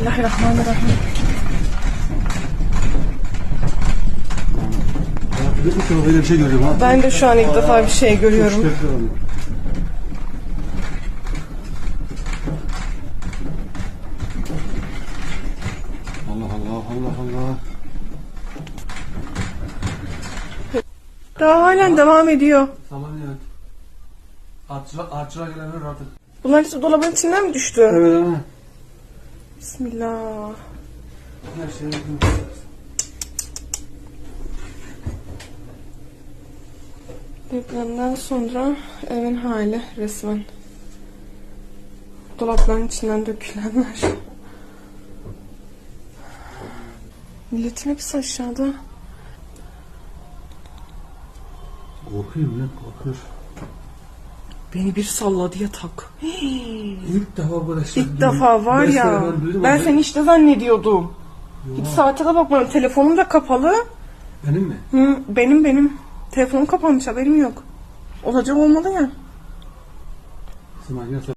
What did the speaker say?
Bismillahirrahmanirrahim. İlk defa böyle bir şey görüyorum ha. Ben de şu an ilk defa bir şey görüyorum. Allah Allah Allah Allah. Daha halen devam ediyor. Tamam ya. Ağaçlar, ağaçlar gelenler artık. Bunlar hepsi dolabın içinden mi düştü? Evet ama. Bismillah. Her şey Depremden sonra evin hali resmen. Dolapların içinden dökülenler. Milletin hepsi aşağıda. Korkuyorum ya korkuyor. Beni bir salladı yatak. İlk defa böyle şey İlk defa var ya. ben duydum Ben ama- seni işte zannediyordum. Hiç saate de bakmadım. Telefonum da kapalı. Benim mi? Hı, benim benim. Telefonum kapanmış haberim yok. Olacak olmalı ya. Sıma yine